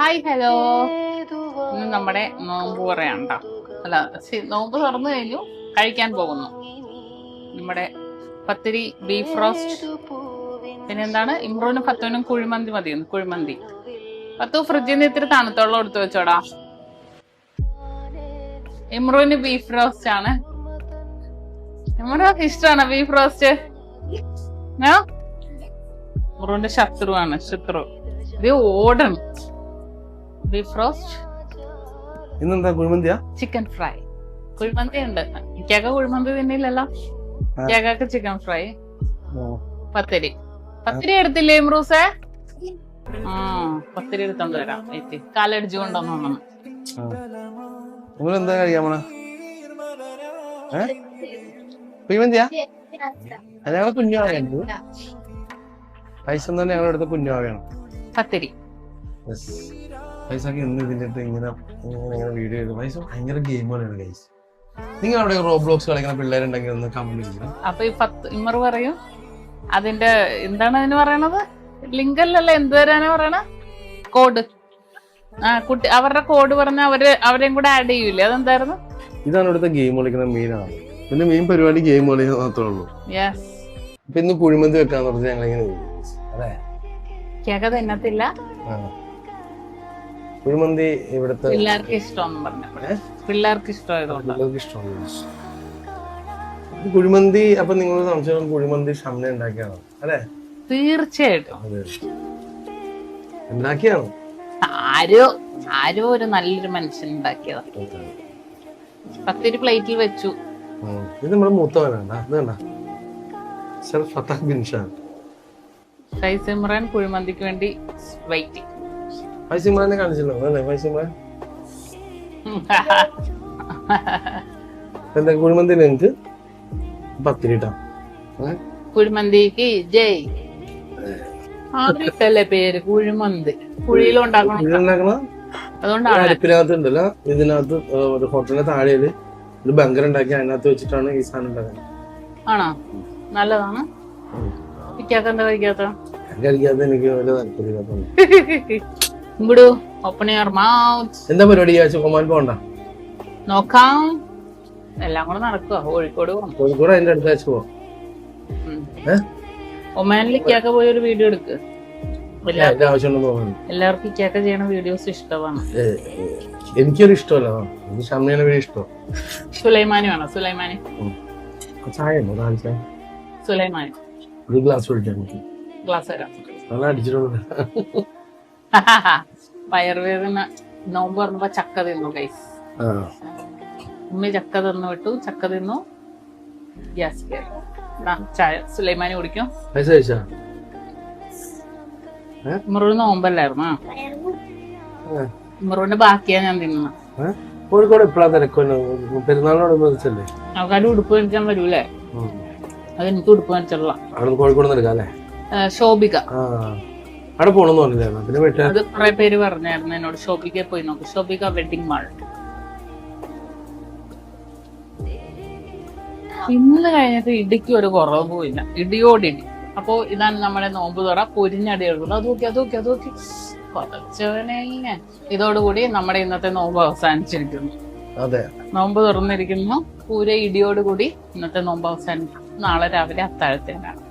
Hi hello ഇന്ന് നമ്മുടെ നോമ്പ് പറയാണ്ട അല്ല നോമ്പ് തുറന്നു കഴിഞ്ഞു കഴിക്കാൻ പോകുന്നു. നമ്മുടെ പത്തിരി ബീഫ് റോസ്റ്റ്. പിന്നെ എന്താണ്? ഇമ്രൂനും പത്തുവിനും കുഴിമന്തി മതിയെന്ന് കുഴിമന്തി. പത്തു ഫ്രിഡ്ജിൽ നിന്ന് ഇത്തിരി തണുത്തോളം എടുത്തു വെച്ചോടാ. ഇമ്രോന് ബീഫ് റോസ്റ്റ് ആണ്. നമ്മുടെ ഇഷ്ടമാണോ ബീഫ് റോസ്റ്റ്? ഇമ്രൂന്റെ ശത്രുവാണ് ശത്രു. ഇത് ഓടണം. ബീഫ് റോസ്റ്റ് ഇന്നെന്താ കുഴിമന്തിയാ? ചിക്കൻ ഫ്രൈ കുഴിമന്തി ഉണ്ട് ഇക്കാക്ക കുഴിമന്തി തന്നെയില്ലല്ലോ ഇക്കാക്കക്ക് ചിക്കൻ ഫ്രൈ പത്തിരി. പത്തിരി എടുത്തില്ലേ ഇമ്രൂസേ? ആ പത്തിരി എടുത്തോണ്ട് വരാം. എത്തി കാലടിച്ചു തോന്നണം എന്താ കഴിക്കാൻ പോണ? കുഴിമന്തിയാ? പൈസ തന്നെ ഞങ്ങളുടെ അടുത്ത് കുഞ്ഞാവേണം പത്തിരി. പൈസക്ക് ഇന്ന് ഇതിന്റെ ഇങ്ങനെ ഇങ്ങനെ വീഡിയോ ചെയ്തു. പൈസ ഭയങ്കര ഗെയിം പോലെയാണ് ഗൈസ് നിങ്ങൾ അവിടെ റോബ്ലോക്സ് കളിക്കുന്ന പിള്ളേരുണ്ടെങ്കിൽ ഒന്ന് കമന്റ് ചെയ്യണം അപ്പൊ ഈ പത്ത് ഇമ്മർ പറയും. അതിന്റെ എന്താണ് അതിന് പറയണത്? ലിങ്ക് അല്ലല്ലോ എന്ത് വരാനാ പറയണ? കോഡ് ആ കുട്ടി അവരുടെ കോഡ് പറഞ്ഞ അവർ അവരെയും കൂടെ ആഡ് ചെയ്യൂലേ? അതെന്തായിരുന്നു? ഇതാണ് ഇവിടുത്തെ ഗെയിം കളിക്കുന്ന മെയിൻ ആണ്. പിന്നെ മെയിൻ പരിപാടി ഗെയിം കളിക്കുന്ന മാത്രമേ ഉള്ളൂ. യെസ് പിന്നെ ഇന്ന് കുഴിമന്തി വെക്കാന്ന് പറഞ്ഞാൽ ഞങ്ങൾ ഇങ്ങനെ അതെ. കേക്കത് എന്നത്തില്ല ആ. കുഴിമന്തി ഇവിടുത്തെ പിള്ളേർക്ക് ഇഷ്ടമെന്നും പറഞ്ഞു പിള്ളേർക്ക് ഇഷ്ടമായതുകൊണ്ട്. എല്ലാവർക്കും ഇഷ്ടമാണ് കുഴിമന്തി അപ്പൊ നിങ്ങൾ സംശയം കുഴിമന്തി ഷംന ഉണ്ടാക്കിയാണ്? അല്ലെ? തീർച്ചയായിട്ടും. ഉണ്ടാക്കിയാണ്? ആരോ ആരോ ഒരു നല്ലൊരു മനുഷ്യൻ ഉണ്ടാക്കിയതാ. പത്തിരി പ്ലേറ്റിൽ വെച്ചു. ഇത് നമ്മുടെ മൂത്തവനാണ്. ഫത്താഖ് ബിൻ ഷാൻ. ഷൈസ് ഇമ്രാൻ കുഴിമന്തിക്ക് വേണ്ടി വെയിറ്റിംഗ് ഫൈസിമ്രാനെ കാണിച്ചല്ലോ അല്ലേ ഫൈസിമ്രാൻ എന്താ കുഴിമന്തി നിങ്ങൾക്ക് പത്ത് ഇട്ടാ കുഴിമന്തിക്ക് ജയ്. ആദ്യത്തല്ലേ പേര് കുഴിമന്തി കുഴിയിലുണ്ടാക്കണം ഉണ്ടല്ലോ ഇതിനകത്ത് ഒരു ഹോട്ടലിന്റെ താഴെയിൽ ഒരു ബങ്കർ ഉണ്ടാക്കി അതിനകത്ത് വെച്ചിട്ടാണ് ഈ സാധനം ഉണ്ടാക്കുന്നത്. ആണോ? നല്ലതാണ്. കഴിക്കാത്ത? ഞാൻ കഴിക്കാത്ത എനിക്ക് വലിയ താല്പര്യമില്ലാത്തതുകൊണ്ട്. ഇങ്ങോട്ട് ഓപ്പൺ യുവർ മൗത്ത് എന്താ പരിപാടി? ആഴ്ച ഒമാൻ പോകണ്ട നോക്കാം. എല്ലാം കൂടെ നടക്കുക കോഴിക്കോട് പോകണം കോഴിക്കോട് അതിന്റെ അടുത്ത ആഴ്ച പോവാം. ഏഹ് പോയി ഒരു വീഡിയോ എടുക്ക്. എല്ലാവർക്കും ഇക്കാക്ക ചെയ്യണ വീഡിയോസ് ഇഷ്ടമാണ്. എനിക്കൊരു ഇഷ്ടമല്ല. എനിക്ക് ഷമ്മിനെ വലിയ ഇഷ്ടം. സുലൈമാനി വേണം. സുലൈമാനി. ചായ ഉണ്ടോ? നാല് ചായ. സുലൈമാനി. ഒരു ഗ്ലാസ് പറ്റും. ഗ്ലാസ് തരാം. നല്ല അടിച്ചിട്ടുണ്ട്. വയറുവേദന നോമ്പ് പറഞ്ഞപ്പോ ചക്ക തിന്നു കൈസ് ഉമ്മി ചക്ക തിന്നു വിട്ടു. ചക്ക തിന്നു. ഗ്യാസ് കയറി. ചായ. സുലൈമാനി കുടിക്കും. മുറിവ് നോമ്പല്ലായിരുന്നു? മുറിവിന്റെ ബാക്കിയാ ഞാൻ? കോഴിക്കോട് എപ്പോഴാ പെരുന്നാളിനോട് ആൾക്കാർ ഉടുപ്പ് മേടിക്കാൻ വരൂലേ. അത് എനിക്ക് ഉടുപ്പ് കോഴിക്കോട് അല്ലേ ശോഭിക. അവിടെ പോണെന്ന് പറഞ്ഞില്ലായിരുന്നു? പിന്നെ വീട്ടുകാർ അത് കുറെ പേര് പറഞ്ഞായിരുന്നു എന്നോട്. ഷോപ്പിക്കേ പോയി നോക്ക്. Shoppika wedding mall. ഇന്ന് കഴിഞ്ഞിട്ട് ഇടിക്ക് ഒരു കുറവ് പോയില്ല ഇടിയോടിടി. അപ്പോ ഇതാണ് നമ്മുടെ നോമ്പ് തുറ. പൊരിഞ്ഞടി എടുക്കുന്നത് അത് നോക്കി അത് നോക്കി അത് നോക്കി. കുറച്ചവനെ ഇതോടുകൂടി നമ്മുടെ ഇന്നത്തെ നോമ്പ് അവസാനിച്ചിരിക്കുന്നു. അതെ. നോമ്പ് തുറന്നിരിക്കുന്നു. പൂര ഇടിയോടുകൂടി ഇന്നത്തെ നോമ്പ് അവസാനിക്കും നാളെ രാവിലെ അത്താഴത്തിനാണ്.